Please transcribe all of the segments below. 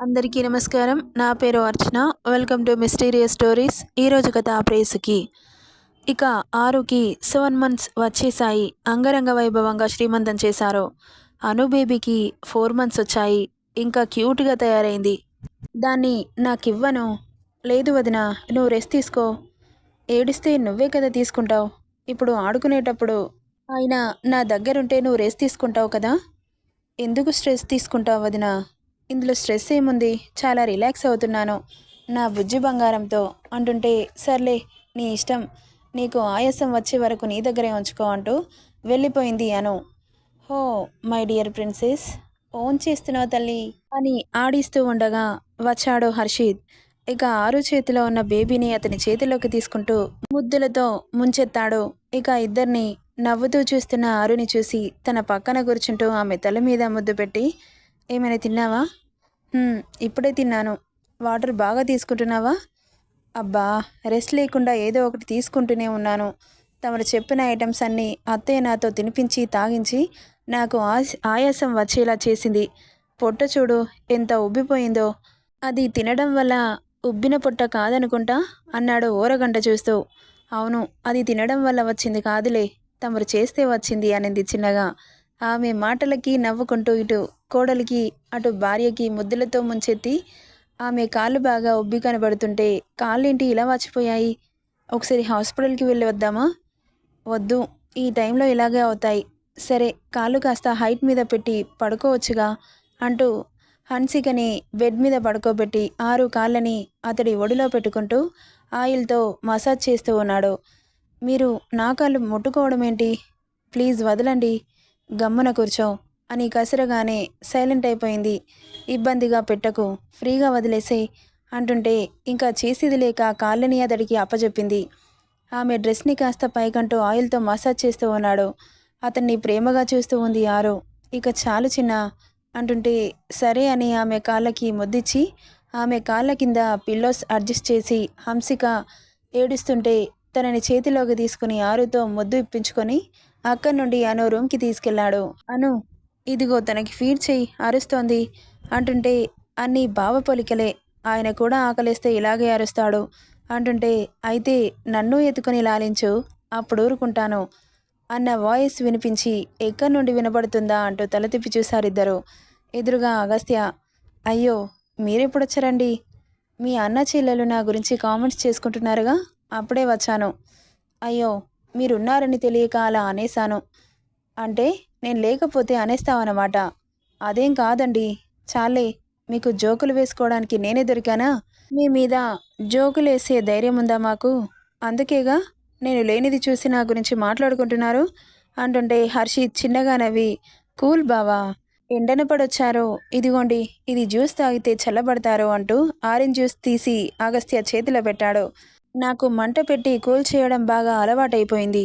అందరికీ నమస్కారం. నా పేరు Archana. Welcome to mysterious stories. ఈరోజు కథ ప్రేసుకి. ఇక ఆరుకి సెవెన్ మంత్స్ వచ్చేసాయి అంగరంగ వైభవంగా శ్రీమంతం చేశారు. అను బేబీకి ఫోర్ మంత్స్ వచ్చాయి. ఇంకా క్యూట్గా తయారైంది. దాన్ని నాకివ్వను. లేదు వదిన నువ్వు రెస్ట్ తీసుకో. ఏడిస్తే నువ్వే కదా తీసుకుంటావు. ఇప్పుడు ఆడుకునేటప్పుడు ఆయన నా దగ్గరుంటే నువ్వు రెస్ట్ తీసుకుంటావు కదా? ఎందుకు స్ట్రెస్ తీసుకుంటావు వదిన? ఇందులో స్ట్రెస్ ఏముంది? చాలా రిలాక్స్ అవుతున్నాను. నా బుజ్జి బంగారంతో అంటుంటే సర్లే నీ ఇష్టం. నీకు ఆయాసం వచ్చే వరకు నీ దగ్గరే ఉంచుకో అంటూ వెళ్ళిపోయింది అను. Oh my dear princess own చేస్తున్నావు తల్లి అని ఆడిస్తూ ఉండగా వచ్చాడు హర్షిత్. ఇక ఆరు చేతిలో ఉన్న బేబీని అతని చేతిలోకి తీసుకుంటూ ముద్దులతో ముంచెత్తాడు. ఇక ఇద్దరిని నవ్వుతూ చూస్తున్న ఆరుని చూసి తన పక్కన కూర్చుంటూ ఆమె తల మీద ముద్దు పెట్టి ఏమైనా తిన్నావా? ఇప్పుడే తిన్నాను. వాటర్ బాగా తీసుకుంటున్నావా? అబ్బా రెస్ట్ లేకుండా ఏదో ఒకటి తీసుకుంటూనే ఉన్నాను. తమరు చెప్పిన ఐటమ్స్ అన్నీ అత్తయ్య నాతో తినిపించి తాగించి నాకు ఆస్ ఆయాసం వచ్చేలా చేసింది. పొట్ట చూడు ఎంత ఉబ్బిపోయిందో. అది తినడం వల్ల ఉబ్బిన పొట్ట కాదనుకుంటా అన్నాడు ఓరగంట చూస్తూ. అవును అది తినడం వల్ల వచ్చింది కాదులే తమరు చేస్తే వచ్చింది అనింది చిన్నగా. ఆమె మాటలకి నవ్వుకుంటూ ఇటు కోడలికి అటు భార్యకి ముద్దులతో ముంచెత్తి ఆమె కాళ్ళు బాగా ఉబ్బి కనబడుతుంటే కాళ్ళేంటి ఇలా వాచిపోయాయి? ఒకసారి హాస్పిటల్కి వెళ్ళి వద్దామా? వద్దు ఈ టైంలో ఇలాగే అవుతాయి. సరే కాళ్ళు కాస్త హైట్ మీద పెట్టి పడుకోవచ్చుగా అంటూ హన్సికని బెడ్ మీద పడుకోబెట్టి ఆరు కాళ్ళని అతడి ఒడిలో పెట్టుకుంటూ ఆయిల్తో మసాజ్ చేస్తూ ఉన్నాడు. మీరు నా కాళ్ళు ముట్టుకోవడం ఏంటి ప్లీజ్ వదలండి. గమ్మున కూర్చో. అని కసరగానే సైలెంట్ అయిపోయింది. ఇబ్బందిగా పెట్టకు ఫ్రీగా వదిలేసే అంటుంటే ఇంకా చేసేది లేక కాళ్ళని అతడికి అప్పచెప్పింది ఆమె డ్రెస్ని కాస్త పైకంటూ ఆయిల్తో మసాజ్ చేస్తూ ఉన్నాడు. అతన్ని ప్రేమగా చూస్తూ ఉంది ఆరు. ఇక చాలు చిన్న అంటుంటే సరే అని ఆమె కాళ్ళకి ముద్దిచ్చి ఆమె కాళ్ళ కింద పిల్లోస్ అడ్జస్ట్ చేసి హంసిక ఏడుస్తుంటే తనని చేతిలోకి తీసుకుని ఆరుతో ముద్దు ఇప్పించుకొని అక్కడి నుండి అను రూమ్కి తీసుకెళ్ళాడు. అను ఇదిగో తనకి ఫీడ్ చెయ్యి అరుస్తోంది. అంటుంటే అన్ని బావ పొలికలే. ఆయన కూడా ఆకలిస్తే ఇలాగే అరుస్తాడు. అంటుంటే అయితే నన్ను ఎత్తుకొని లాలించు అప్పుడు ఊరుకుంటాను. అన్న వాయిస్ వినిపించి ఎక్కడి నుండి వినబడుతుందా అంటూ తల తిప్పి చూశారిద్దరు. ఎదురుగా అగస్త్య అయ్యో మీరెప్పుడొచ్చారండి? మీ అన్న చెల్లెలు నా గురించి కామెంట్స్ చేసుకుంటున్నారుగా? అప్పుడే వచ్చాను. అయ్యో మీరున్నారని తెలియక అలా అనేశాను. అంటే నేను లేకపోతే అనేస్తావన్నమాట. అదేం కాదండి. చాలే మీకు జోకులు వేసుకోవడానికి నేనే దొరికానా? మీ మీద జోకులు వేసే ధైర్యం ఉందా మాకు? అందుకేగా నేను లేనిది చూసి నా గురించి మాట్లాడుకుంటున్నారు? అంటుంటే హర్షి చిన్నగా నవ్వి కూల్ బావా ఎండన పడొచ్చారో ఇదిగోండి ఇది జ్యూస్ తాగితే చల్లబడతారు అంటూ ఆరెంజ్ జ్యూస్ తీసి అగస్త్య చేతిలో పెట్టాడు. నాకు మంట పెట్టి కూల్ చేయడం బాగా అలవాటైపోయింది.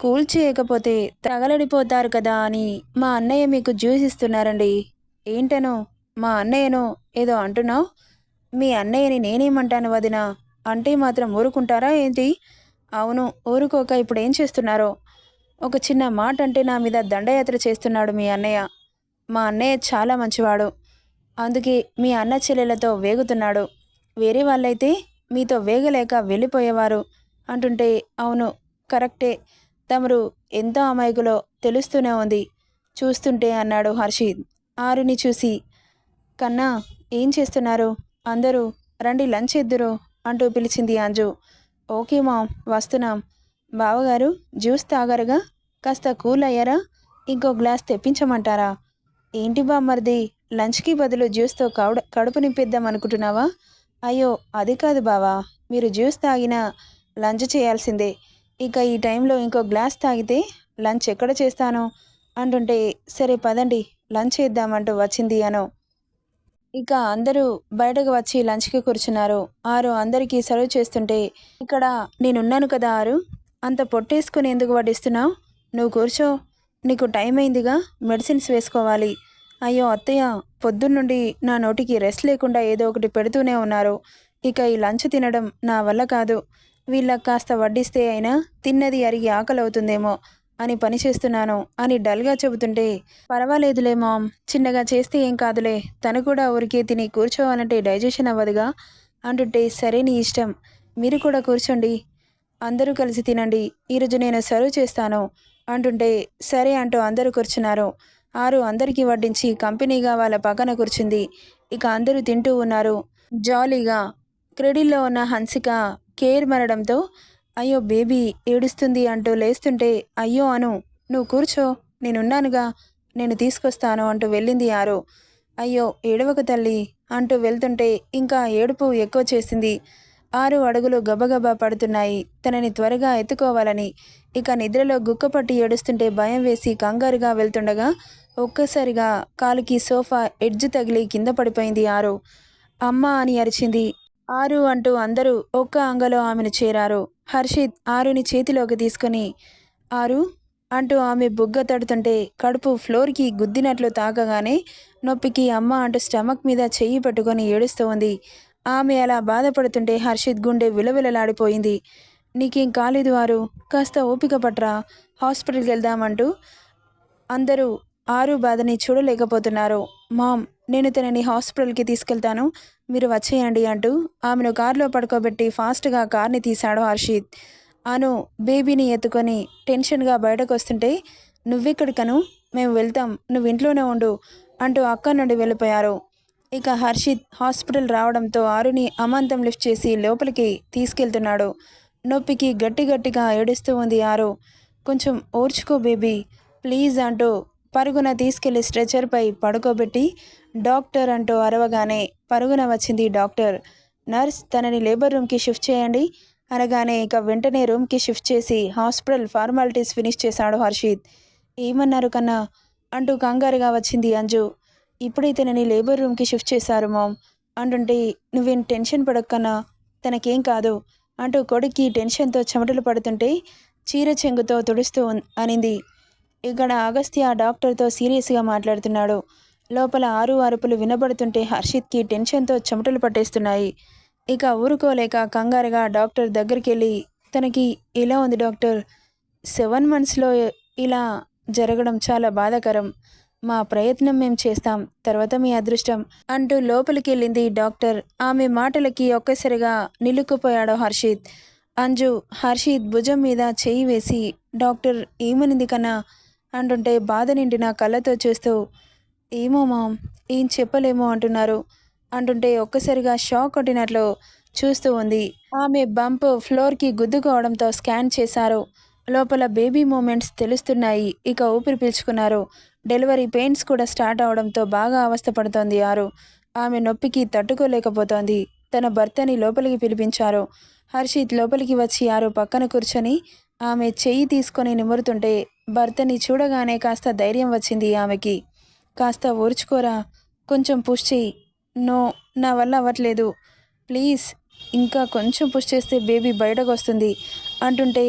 కూల్ చేయకపోతే తగలడిపోతారు కదా అని మా అన్నయ్య మీకు జ్యూస్ ఇస్తున్నారండి. ఏంటనో? మా అన్నయ్యను ఏదో అంటున్నావు? మీ అన్నయ్యని నేనేమంటాను వదిన? అంటే మాత్రం ఊరుకుంటారా ఏంటి? అవును ఊరుకోక ఇప్పుడు ఏం చేస్తున్నారో? ఒక చిన్న మాట అంటే నా మీద దండయాత్ర చేస్తున్నాడు మీ అన్నయ్య. మా అన్నయ్య చాలా మంచివాడు. అందుకే మీ అన్న చెల్లెలతో వేగుతున్నాడు. వేరే వాళ్ళైతే మీతో వేగలేక వెళ్ళిపోయేవారు. అంటుంటే అవును కరెక్టే. తమరు ఎంత అమాయకులో తెలుస్తూనే ఉంది. చూస్తుంటే అన్నాడు హర్షిద్ ఆరుని చూసి కన్నా ఏం చేస్తున్నారు? అందరూ రండి లంచ్ ఇద్దురు అంటూ పిలిచింది అంజు. ఓకే మామ్ వస్తున్నాం. బావగారు జ్యూస్ తాగారుగా? కాస్త కూల్ అయ్యారా? ఇంకో గ్లాస్ తెప్పించమంటారా? ఏంటి బామ్మర్ది లంచ్కి బదులు జ్యూస్తో కౌడ కడుపు నింపిద్దాం అనుకుంటున్నావా? అయ్యో అది కాదు బావా. మీరు జ్యూస్ తాగినా లంచ్ చేయాల్సిందే. ఇక ఈ టైంలో ఇంకో గ్లాస్ తాగితే లంచ్ ఎక్కడ చేస్తాను? అంటుంటే సరే పదండి లంచ్ చేద్దామంటూ వచ్చింది అను. ఇక అందరూ బయటకు వచ్చి లంచ్కి కూర్చున్నారు. ఆరు అందరికీ సర్వ్ చేస్తుంటే ఇక్కడ నేనున్నాను కదా ఆరు అంత పొట్టేసుకుని ఎందుకు వడ్డిస్తున్నావు? నువ్వు కూర్చో నీకు టైం అయిందిగా మెడిసిన్స్ వేసుకోవాలి. అయ్యో అత్తయ్య పొద్దున్నుండి నా నోటికి రెస్ట్ లేకుండా ఏదో ఒకటి పెడుతూనే ఉన్నారు. ఇక ఈ లంచ్ తినడం నా వల్ల కాదు. వీళ్ళకి కాస్త వడ్డిస్తే అయినా తిన్నది అరిగి ఆకలి అవుతుందేమో అని పని చేస్తున్నాను అని డల్గా చెబుతుంటే పర్వాలేదులే మామ్ చిన్నగా చేస్తే ఏం కాదులే తను కూడా ఊరికే తిని కూర్చోవాలంటే డైజెషన్ అవ్వదుగా అంటుంటే సరే నీ ఇష్టం మీరు కూడా కూర్చోండి అందరూ కలిసి తినండి ఈరోజు నేను సర్వ్ చేస్తాను అంటుంటే సరే అంటూ అందరూ కూర్చున్నారు. ఆరు అందరికీ వడ్డించి కంపెనీగా వాళ్ళ పక్కన కూర్చుంది. ఇక అందరూ తింటూ ఉన్నారు. జాలీగా క్రెడిల్లో ఉన్న హన్సిక కేర్ మరడంతో అయ్యో బేబీ ఏడుస్తుంది అంటూ లేస్తుంటే అయ్యో అను నువ్వు కూర్చో నేనున్నానుగా నేను తీసుకొస్తాను అంటూ వెళ్ళింది ఆరో అయ్యో ఏడవక తల్లి అంటూ వెళ్తుంటే ఇంకా ఏడుపు ఎక్కువ చేసింది. ఆరు అడుగులు గబగబా పడుతున్నాయి. తనని త్వరగా ఎత్తుకోవాలని. ఇక నిద్రలో గుక్కపట్టి ఏడుస్తుంటే భయం వేసి కంగారుగా వెళ్తుండగా ఒక్కసారిగా కాలుకి సోఫా ఎడ్జ్ తగిలి కింద పడిపోయింది ఆరు అమ్మ అని అరిచింది ఆరు అంటూ అందరూ ఒక్క అంగలో ఆమెను చేరారు. హర్షిత్ ఆరుని చేతిలోకి తీసుకొని ఆరు అంటూ ఆమె బుగ్గ తడుతుంటే కడుపు ఫ్లోర్కి గుద్దినట్లు తాకగానే నొప్పికి అమ్మ అంటూ స్టమక్ మీద చెయ్యి పట్టుకొని ఏడుస్తూ ఉంది. ఆమె అలా బాధపడుతుంటే హర్షిత్ గుండె విలవిలలాడిపోయింది. నీకేం కాలేదు ఆరు కాస్త ఓపిక పట్రా హాస్పిటల్కి వెళ్దామంటూ అందరూ ఆరు బాధని చూడలేకపోతున్నారు. మామ్ నేను తనని హాస్పిటల్కి తీసుకెళ్తాను. మీరు వచ్చేయండి అంటూ ఆమెను కారులో పడుకోబెట్టి ఫాస్ట్గా కార్ని తీశాడు హర్షిత్. అను బేబీని ఎత్తుకొని టెన్షన్గా బయటకు వస్తుంటే నువ్వెక్కడికను? మేము వెళ్తాం. నువ్వు ఇంట్లోనే ఉండు అంటూ అక్కడి నుండి వెళ్ళిపోయారు. ఇక హర్షిత్ హాస్పిటల్ రావడంతో ఆరుని అమాంతం లిఫ్ట్ చేసి లోపలికి తీసుకెళ్తున్నాడు. నొప్పికి గట్టి గట్టిగా ఏడుస్తూ ఉంది ఆరు. కొంచెం ఓర్చుకో బేబీ. ప్లీజ్ అంటూ పరుగున తీసుకెళ్ళి స్ట్రెచర్పై పడుకోబెట్టి డాక్టర్ అంటూ అరవగానే పరుగున వచ్చింది డాక్టర్. నర్స్ తనని లేబర్ రూమ్కి షిఫ్ట్ చేయండి అనగానే ఇక వెంటనే రూమ్కి షిఫ్ట్ చేసి హాస్పిటల్ ఫార్మాలిటీస్ ఫినిష్ చేశాడు హర్షిత్. ఏమన్నారు కన్నా? అంటూ కంగారుగా వచ్చింది అంజు. ఇప్పుడే తనని లేబర్ రూమ్కి షిఫ్ట్ చేశారు మామ్. అంటుంటే నువ్వేం టెన్షన్ పడక్కన్నా తనకేం కాదు అంటూ కొడుక్కి టెన్షన్తో చెమటలు పడుతుంటే చీర చెంగుతో తుడుస్తూ అనింది. ఇక్కడ అగస్త్య డాక్టర్తో సీరియస్గా మాట్లాడుతున్నాడు. లోపల ఆరు అరుపులు వినబడుతుంటే హర్షిత్కి టెన్షన్తో చెమటలు పట్టేస్తున్నాయి. ఇక ఊరుకోలేక కంగారుగా డాక్టర్ దగ్గరికి వెళ్ళి తనకి ఇలా ఉంది డాక్టర్. సెవెన్ మంత్స్లో ఇలా జరగడం చాలా బాధాకరం. మా ప్రయత్నం మేము చేస్తాం. తర్వాత మీ అదృష్టం అంటూ లోపలికి వెళ్ళింది డాక్టర్. ఆమె మాటలకి ఒక్కసారిగా నిలుక్కుపోయాడు హర్షిత్. అంజు హర్షిత్ భుజం మీద చేయి వేసి డాక్టర్ ఏమనింది కన్నా? అంటుంటే బాధ నిండిన కళ్ళతో చూస్తూ ఏమో మామ్ ఏం చెప్పలేమో అంటున్నారు. అంటుంటే ఒక్కసారిగా షాక్ కొట్టినట్లు చూస్తూ ఉంది. ఆమె బంప్ ఫ్లోర్కి గుద్దుకోవడంతో స్కాన్ చేశారు. లోపల బేబీ మూమెంట్స్ తెలుస్తున్నాయి. ఇక ఊపిరి పీల్చుకున్నారు. డెలివరీ పెయిన్స్ కూడా స్టార్ట్ అవడంతో బాగా అవస్థపడుతోంది ఆరు. ఆమె నొప్పికి తట్టుకోలేకపోతోంది. తన భర్తని లోపలికి పిలిపించారు. హర్షిత్ లోపలికి వచ్చి ఆరు పక్కన కూర్చొని ఆమె చెయ్యి తీసుకొని నిమురుతుంటే భర్తని చూడగానే కాస్త ధైర్యం వచ్చింది ఆమెకి. కాస్త ఓర్చుకోరా కొంచెం పుష్ చెయ్యి నో నా వల్ల అవ్వట్లేదు. ప్లీజ్ ఇంకా కొంచెం పుష్ చేస్తే బేబీ బయటకు వస్తుంది అంటుంటే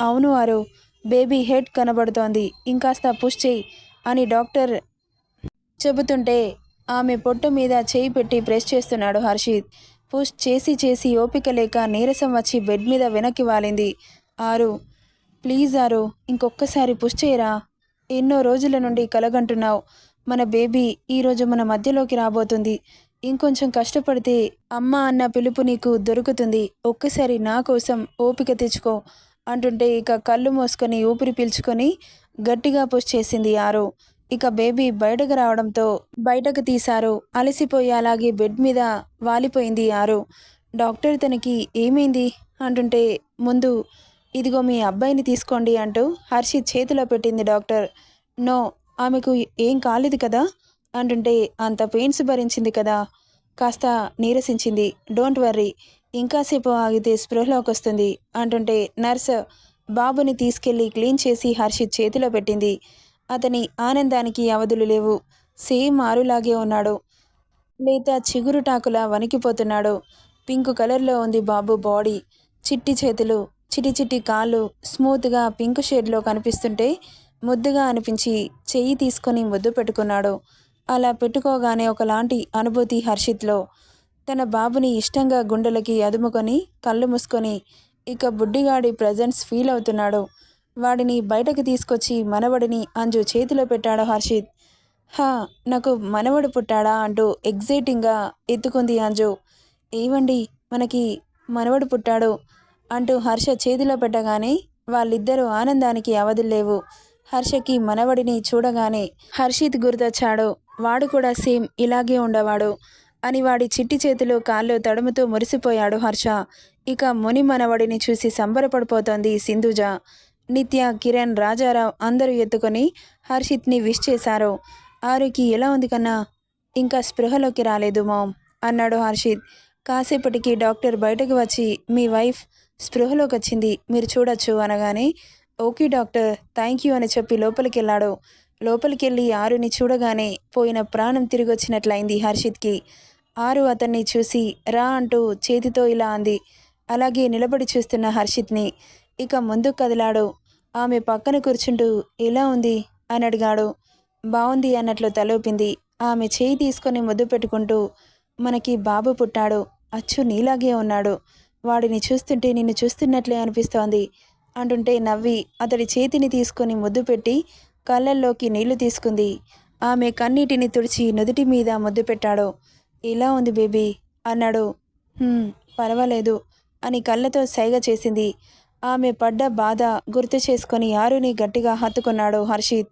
అవును వారు బేబీ హెడ్ కనబడుతోంది ఇంకాస్త పుష్ చెయ్యి అని డాక్టర్ చెబుతుంటే ఆమె పొట్టు మీద చేయి పెట్టి ప్రెస్ చేస్తున్నాడు హర్షిత్. పుష్ చేసి చేసి ఓపిక లేక నీరసం వచ్చి బెడ్ మీద వెనక్కి వాలింది ఆరు. ప్లీజ్ ఆరు ఇంకొక్కసారి పుష్ చేయరా? ఎన్నో రోజుల నుండి కలగంటున్నావు. మన బేబీ ఈరోజు మన మధ్యలోకి రాబోతుంది. ఇంకొంచెం కష్టపడితే అమ్మ అన్న పిలుపు నీకు దొరుకుతుంది. ఒక్కసారి నా కోసం ఓపిక తెచ్చుకో అంటుంటే ఇక కళ్ళు మోసుకొని ఊపిరి పీల్చుకొని గట్టిగా పుష్ చేసింది ఆరు. ఇక బేబీ బయటకు రావడంతో బయటకు తీశారు. అలసిపోయి అలాగే బెడ్ మీద వాలిపోయింది ఆరు. డాక్టర్ తనకి ఏమైంది? అంటుంటే ముందు ఇదిగో మీ అబ్బాయిని తీసుకోండి అంటూ హర్షిత్ చేతిలో పెట్టింది డాక్టర్. నో ఆమెకు ఏం కాలేదు కదా? అంటుంటే అంత పెయిన్స్ భరించింది కదా? కాస్త నీరసించింది. డోంట్ వర్రీ ఇంకాసేపు ఆగితే స్పృహలోకి వస్తుంది అంటుంటే నర్స్ బాబుని తీసుకెళ్ళి క్లీన్ చేసి హర్షిత్ చేతిలో పెట్టింది. అతని ఆనందానికి అవధులు లేవు. సేమ్ ఆరులాగే ఉన్నాడు. లేత చిగురుటాకులా వణికిపోతున్నాడు. పింక్ కలర్లో ఉంది బాబు బాడీ. చిట్టి చేతులు చిటి చిటి కాళ్ళు స్మూత్గా పింక్ షేడ్లో కనిపిస్తుంటే ముద్దుగా అనిపించి చెయ్యి తీసుకొని ముద్దు పెట్టుకున్నాడు. అలా పెట్టుకోగానే ఒకలాంటి అనుభూతి హర్షిత్లో తన బాబుని ఇష్టంగా గుండెలకి అదుముకొని కళ్ళు మూసుకొని ఇక బుడ్డిగాడి ప్రజెన్స్ ఫీల్ అవుతున్నాడు. వాడిని బయటకు తీసుకొచ్చి మనవడిని అంజు చేతిలో పెట్టాడు హర్షిత్. హా నాకు మనవడు పుట్టాడా అంటూ ఎగ్జైటింగ్గా ఎత్తుకుంది అంజు. ఏవండి మనకి మనవడు పుట్టాడు. అంటూ హర్ష చేతిలో పెట్టగానే వాళ్ళిద్దరూ ఆనందానికి అవధుల్లేవు హర్షకి మనవడిని చూడగానే హర్షిత్ గుర్తొచ్చాడు. వాడు కూడా సేమ్ ఇలాగే ఉండేవాడు అని వాడి చిట్టి చేతులు కాళ్ళు తడుముతూ మురిసిపోయాడు హర్ష. ఇక ముని మనవడిని చూసి సంబరపడిపోతోంది సింధుజ. నిత్య కిరణ్ రాజారావు అందరూ ఎత్తుకొని హర్షిత్ని విష్ చేశారు. ఆరుకి ఎలా ఉంది కన్నా? ఇంకా స్పృహలోకి రాలేదు మామ్ అన్నాడు హర్షిత్. కాసేపటికి డాక్టర్ బయటకు వచ్చి మీ వైఫ్ స్పృహలోకి వచ్చింది మీరు చూడొచ్చు అనగానే ఓకే డాక్టర్ థ్యాంక్ యూ అని చెప్పి లోపలికి వెళ్ళాడు లోపలికి వెళ్ళి ఆరుని చూడగానే పోయిన ప్రాణం తిరిగి వచ్చినట్లయింది హర్షిత్కి. ఆరు అతన్ని చూసి రా అంటూ చేతితో ఇలా అంది. అలాగే నిలబడి చూస్తున్న హర్షిత్ని ఇక ముందుకు కదిలాడు. ఆమె పక్కన కూర్చుంటూ ఎలా ఉంది? అని అడిగాడు. బాగుంది అన్నట్లు తలోపింది. ఆమె చేయి తీసుకొని ముద్దు పెట్టుకుంటూ మనకి బాబు పుట్టాడు. అచ్చు నీలాగే ఉన్నాడు. వాడిని చూస్తుంటే నిన్ను చూస్తున్నట్లే అనిపిస్తోంది అంటుంటే నవ్వి అతడి చేతిని తీసుకొని ముద్దు పెట్టి కళ్ళల్లోకి నీళ్ళు తీసుకుంది. ఆమె కన్నీటిని తుడిచి నుదుటి మీద ముద్దు పెట్టాడు. ఎలా ఉంది బేబీ? అన్నాడు. పర్వాలేదు అని కళ్ళతో సైగ చేసింది. ఆమె పడ్డ బాధ గుర్తు చేసుకొని ఆరుని గట్టిగా హత్తుకున్నాడు హర్షిత్.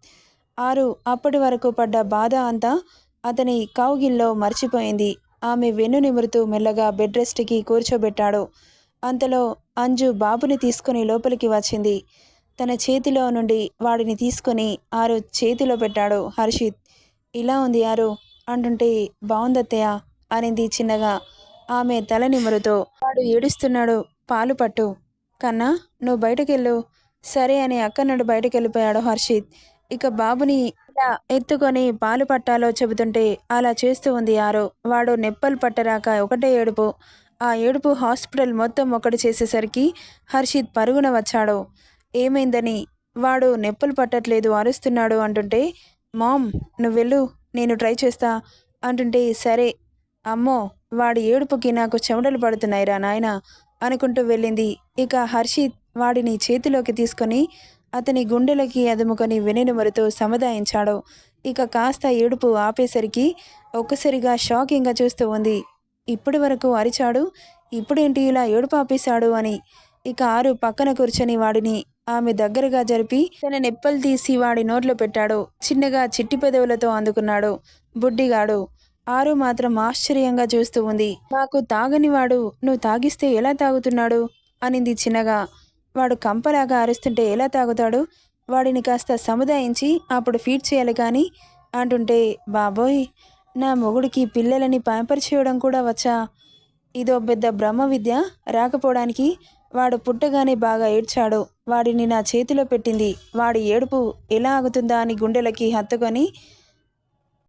ఆరు అప్పటి వరకు పడ్డ బాధ అంతా అతని కౌగిల్లో మర్చిపోయింది. ఆమె వెన్ను నిమురుతూ మెల్లగా బెడ్ రెస్ట్కి కూర్చోబెట్టాడు. అంతలో అంజు బాబుని తీసుకుని లోపలికి వచ్చింది. తన చేతిలో నుండి వాడిని తీసుకొని ఆరు చేతిలో పెట్టాడు. హర్షిత్ ఇలా ఉంది ఆరు అంటుంటే బాగుందత్తయ్య అనింది చిన్నగా. ఆమె తల నిమురుతో వాడు ఏడుస్తున్నాడు పాలు పట్టు. కన్నా నువ్వు బయటకెళ్ళు. సరే అని అక్క నుండి బయటకెళ్ళిపోయాడు హర్షిత్. ఇక బాబుని ఇలా ఎత్తుకొని పాలు పట్టాలో చెబుతుంటే అలా చేస్తూ ఉంది ఆరో. వాడు నెప్పలు పట్టరాక ఒకటే ఏడుపు. ఆ ఏడుపు హాస్పిటల్ మొత్తం ఒకటి చేసేసరికి హర్షిత్ పరుగున వచ్చాడు. ఏమైందని? వాడు నెప్పులు పట్టట్లేదు అరుస్తున్నాడు అంటుంటే మామ్ నువ్వెళ్ళు నేను ట్రై చేస్తా అంటుంటే సరే అమ్మో వాడి ఏడుపుకి నాకు చెమటలు పడుతున్నాయిరా నాయన అనుకుంటూ వెళ్ళింది. ఇక హర్షిత్ వాడిని చేతిలోకి తీసుకొని అతని గుండెలకి అదుముకొని వెనునుమరుతో సముదాయించాడు. ఇక కాస్త ఏడుపు ఆపేసరికి ఒక్కసారిగా షాకింగ్గా చూస్తూ ఉంది. ఇప్పటి వరకు అరిచాడు ఇప్పుడేంటి ఇలా ఏడుపు ఆపేశాడు అని. ఇక ఆరు పక్కన కూర్చొని వాడిని ఆమె దగ్గరగా జరిపి తన నెప్పలు తీసి వాడి నోట్లో పెట్టాడు. చిన్నగా చిట్టి పెదవులతో అందుకున్నాడు. బుడ్డిగాడు. ఆరు మాత్రం ఆశ్చర్యంగా చూస్తూ ఉంది. నాకు తాగనివాడు నువ్వు తాగిస్తే ఎలా తాగుతున్నాడు? అనింది చిన్నగా. వాడు కంపలాగా అరుస్తుంటే ఎలా తాగుతాడు? వాడిని కాస్త సముదాయించి అప్పుడు ఫీడ్ చేయాలి కానీ అంటుంటే బాబోయ్ నా మొగుడికి పిల్లలని ప్యాంపర్ చేయడం కూడా వచ్చా? ఇదో పెద్ద బ్రహ్మ విద్య. రాకపోవడానికి వాడు పుట్టగానే బాగా ఏడ్చాడు. వాడిని నా చేతిలో పెట్టింది. వాడి ఏడుపు ఎలా ఆగుతుందా అని గుండెలకి హత్తుకొని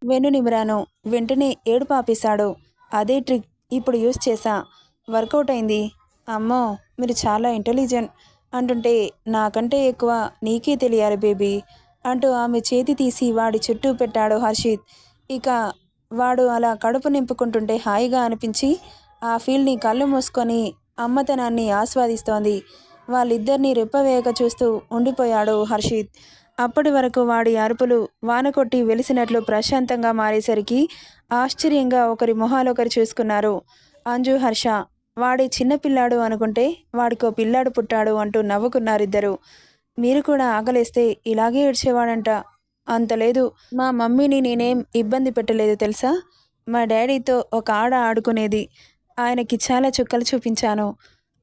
వెనునిమిరాను వెంటనే ఏడుపు ఆపేశాడు. అదే ట్రిక్ ఇప్పుడు యూస్ చేశా. వర్కౌట్ అయింది. అమ్మో మీరు చాలా ఇంటెలిజెంట్. అంటుంటే నాకంటే ఎక్కువ నీకే తెలియాలి బేబీ అంటూ ఆమె చేతి తీసి వాడి చుట్టూ పెట్టాడు హర్షిత్. ఇక వాడు అలా కడుపు నింపుకుంటుంటే హాయిగా అనిపించి ఆ ఫీల్ని కళ్ళు మూసుకొని అమ్మతనాన్ని ఆస్వాదిస్తోంది. వాళ్ళిద్దరినీ రెప్పవేయక చూస్తూ ఉండిపోయాడు హర్షిత్. అప్పటి వరకు వాడి అరుపులు వానకొట్టి వెలిసినట్లు ప్రశాంతంగా మారేసరికి ఆశ్చర్యంగా ఒకరి మొహాలొకరు చూసుకున్నారు. అంజు హర్ష వాడి చిన్నపిల్లాడు అనుకుంటే వాడికో పిల్లాడు పుట్టాడు అంటూ నవ్వుకున్నారిద్దరు. మీరు కూడా ఆకలేస్తే ఇలాగే ఏడ్చేవాడంట. అంత లేదు. మా మమ్మీని నేనేం ఇబ్బంది పెట్టలేదు తెలుసా? మా డాడీతో ఒక ఆడ ఆడుకునేది. ఆయనకి చాలా చుక్కలు చూపించాను.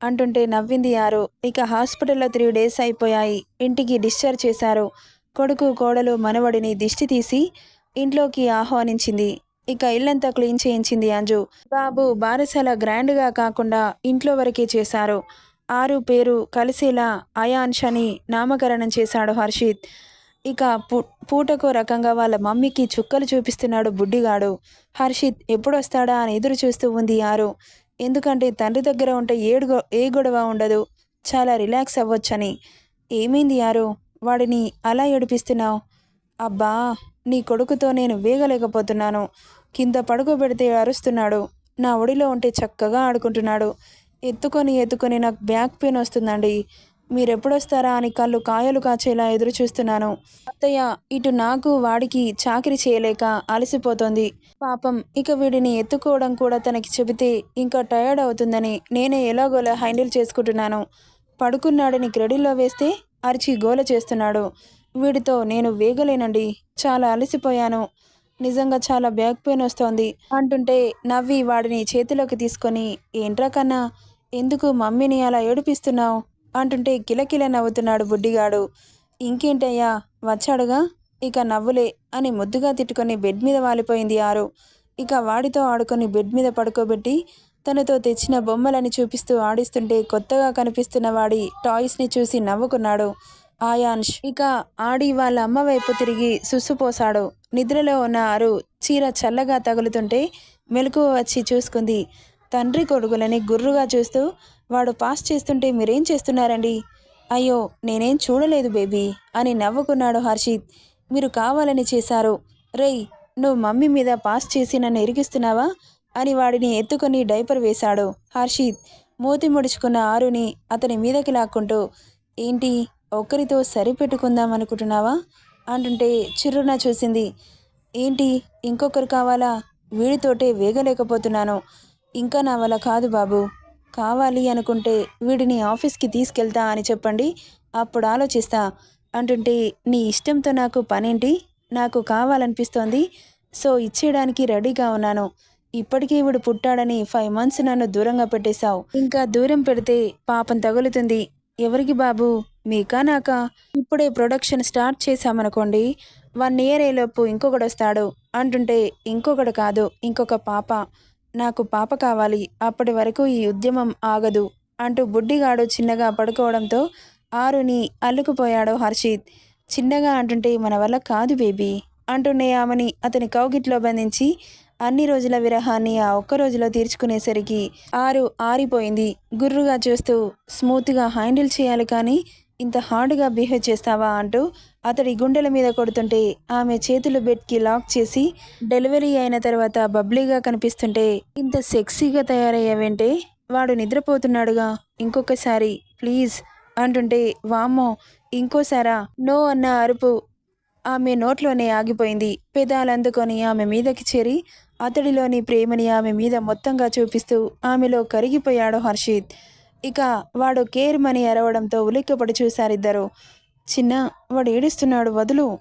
అంటుంటే నవ్వింది యారు. ఇక హాస్పిటల్లో త్రీ డేస్ అయిపోయాయి. ఇంటికి డిశ్చార్జ్ చేశారు. కొడుకు కోడలు మనవడిని దిష్టి తీసి ఇంట్లోకి ఆహ్వానించింది. ఇక ఇల్లంతా క్లీన్ చేయించింది అంజు. బాబు బారసాల గ్రాండ్గా కాకుండా ఇంట్లో వరకే చేశారు. ఆరు పేరు కలిసేలా అయాన్ష్ అని నామకరణం చేశాడు హర్షిత్. ఇక పూ పూటకో రకంగా వాళ్ళ మమ్మీకి చుక్కలు చూపిస్తున్నాడు బుడ్డిగాడు. హర్షిత్ ఎప్పుడొస్తాడా అని ఎదురు చూస్తూ ఉంది ఆరు. ఎందుకంటే తండ్రి దగ్గర ఉంటే ఏడు గొ- ఏ గొడవ ఉండదు. చాలా రిలాక్స్ అవ్వొచ్చని. ఏమైంది యారు వాడిని అలా ఏడిపిస్తున్నావు? అబ్బా! నీ కొడుకుతో నేను వేగలేకపోతున్నాను. కింద పడుకోబెడితే అరుస్తున్నాడు. నా ఒడిలో ఉంటే చక్కగా ఆడుకుంటున్నాడు. ఎత్తుకొని ఎత్తుకొని నాకు బ్యాక్ పెయిన్ వస్తుందండి. మీరెప్పుడొస్తారా అని కళ్ళు కాయలు కాచేలా ఎదురు చూస్తున్నాను. అత్తయ్య ఇటు నాకు వాడికి చాకిరి చేయలేక అలసిపోతోంది. పాపం ఇక వీడిని ఎత్తుకోవడం కూడా తనకి చెబితే ఇంకా టయర్డ్ అవుతుందని నేనే ఎలాగోలా హ్యాండిల్ చేసుకుంటున్నాను. పడుకున్నాడని క్రెడిల్లో వేస్తే అరిచి గోల చేస్తున్నాడు. వీడితో నేను వేగలేనండి. చాలా అలసిపోయాను. నిజంగా చాలా బ్యాక్ పెయిన్ వస్తోంది. అంటుంటే నవ్వి వాడిని చేతిలోకి తీసుకొని ఏంట్రా కన్నా? ఎందుకు మమ్మీని అలా ఏడిపిస్తున్నావు? అంటుంటే కిలకిల నవ్వుతున్నాడు బుడ్డిగాడు. ఇంకేంటయ్యా? వచ్చాడుగా? ఇక నవ్వులే అని ముద్దుగా తిట్టుకొని బెడ్ మీద వాలిపోయింది ఆరు. ఇక వాడితో ఆడుకొని బెడ్ మీద పడుకోబెట్టి తనతో తెచ్చిన బొమ్మలని చూపిస్తూ ఆడిస్తుంటే కొత్తగా కనిపిస్తున్న వాడి టాయ్స్ని చూసి నవ్వుకున్నాడు. ఆయాన్ష్ ఇక ఆడి వాళ్ళ అమ్మ వైపు తిరిగి సుసుపోసాడు. నిద్రలో ఉన్న ఆరు చీర చల్లగా తగులుతుంటే మెలకువ వచ్చి చూసుకుంది. తండ్రి కొడుకులని గుర్రుగా చూస్తూ వాడు పాస్ చేస్తుంటే మీరేం చేస్తున్నారండి? అయ్యో నేనేం చూడలేదు బేబీ అని నవ్వుకున్నాడు హర్షిత్. మీరు కావాలని చేశారు. రేయ్ నువ్వు మమ్మీ మీద పాస్ చేసి నన్ను ఎరిగిస్తున్నావా? అని వాడిని ఎత్తుకొని డైపర్ వేశాడు హర్షిత్. మూతి ముడుచుకున్న ఆరుని అతని మీదకి లాక్కుంటూ ఏంటి? ఒకరితో సరిపెట్టుకుందాం అనుకుంటున్నావా? అంటుంటే చిరున చూసింది. ఏంటి ఇంకొకరు కావాలా? వీడితోటే వేగలేకపోతున్నాను. ఇంకా నా వల్ల కాదు బాబు. కావాలి అనుకుంటే వీడిని ఆఫీస్కి తీసుకెళ్తా అని చెప్పండి. అప్పుడు ఆలోచిస్తా. అంటుంటే నీ ఇష్టంతో నాకు పనేంటి? నాకు కావాలనిపిస్తోంది. సో ఇచ్చేయడానికి రెడీగా ఉన్నాను. ఇప్పటికీ వీడు పుట్టాడని ఫైవ్ మంత్స్ నన్ను దూరంగా పెట్టేశావు. ఇంకా దూరం పెడితే పాపం తగులుతుంది. ఎవరికి బాబు? మీకా నాకా? ఇప్పుడే ప్రొడక్షన్ స్టార్ట్ చేశామనుకోండి వన్ ఇయర్ ఏలోపు ఇంకొకడు వస్తాడు. అంటుంటే ఇంకొకడు కాదు ఇంకొక పాప. నాకు పాప కావాలి అప్పటి వరకు ఈ ఉద్యమం ఆగదు అంటూ బుడ్డిగాడు చిన్నగా పడుకోవడంతో ఆరుని అల్లుకుపోయాడు హర్షిత్. చిన్నగా అంటుంటే మన వల్ల కాదు బేబీ అంటూనే ఆమెని అతని కౌగిట్లో బంధించి అన్ని రోజుల విరహాన్ని ఆ ఒక్క రోజులో తీర్చుకునేసరికి ఆరు ఆరిపోయింది. గుర్రుగా చూస్తూ స్మూత్గా హ్యాండిల్ చేయాలి కానీ ఇంత హార్డ్గా బిహేవ్ చేస్తావా అంటూ అతడి గుండెల మీద కొడుతుంటే ఆమె చేతులు బెడ్కి లాక్ చేసి డెలివరీ అయిన తర్వాత బబ్లీగా కనిపిస్తుంటే ఇంత సెక్సీగా తయారయ్యావంటే? వాడు నిద్రపోతున్నాడుగా. ఇంకొకసారి ప్లీజ్ అంటుంటే వామ్మో ఇంకోసారా? నో అన్న అరుపు ఆమె నోట్లోనే ఆగిపోయింది. పెదాలందుకొని ఆమె మీదకి చేరి అతడిలోని ప్రేమని ఆమె మీద మొత్తంగా చూపిస్తూ ఆమెలో కరిగిపోయాడు హర్షిత్. ఇక వాడు కేర్ మని అరవడంతో ఉలిక్కపడి చూశారిద్దరు. చిన్న వాడు ఏడుస్తున్నాడు వదులు.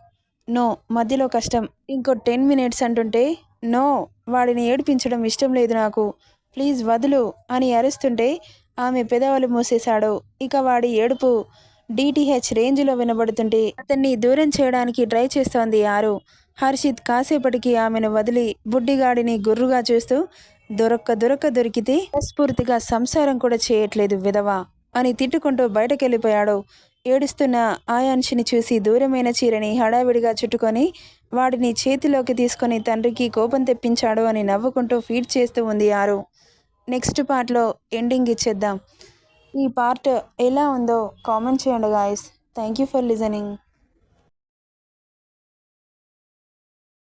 నో మధ్యలో కష్టం. ఇంకో టెన్ మినిట్స్ అంటుంటే నో వాడిని ఏడిపించడం ఇష్టం లేదు నాకు. ప్లీజ్ వదులు అని అరుస్తుంటే ఆమె పెదవులు మూసేశాడు. ఇక వాడి ఏడుపు డిటిహెచ్ రేంజ్లో వినబడుతుంటే అతన్ని దూరం చేయడానికి ట్రై చేస్తోంది ఆరు. హర్షిత్ కాసేపటికి ఆమెను వదిలి బుడ్డిగాడిని గుర్రుగా చూస్తూ దొరక్క దొరక్క దొరికితే స్ఫూర్తిగా సంసారం కూడా చేయట్లేదు విధవా అని తిట్టుకుంటూ బయటకెళ్ళిపోయాడు. ఏడుస్తున్న ఆయాన్షిని చూసి దూరమైన చీరని హడావిడిగా చుట్టుకొని వాడిని చేతిలోకి తీసుకొని తండ్రికి కోపం తెప్పించాడు అని నవ్వుకుంటూ ఫీడ్ చేస్తూ ఉంది ఆరు. నెక్స్ట్ పార్ట్లో ఎండింగ్ ఇచ్చేద్దాం. ఈ పార్ట్ ఎలా ఉందో కామెంట్ చేయండి guys. Thank you for listening.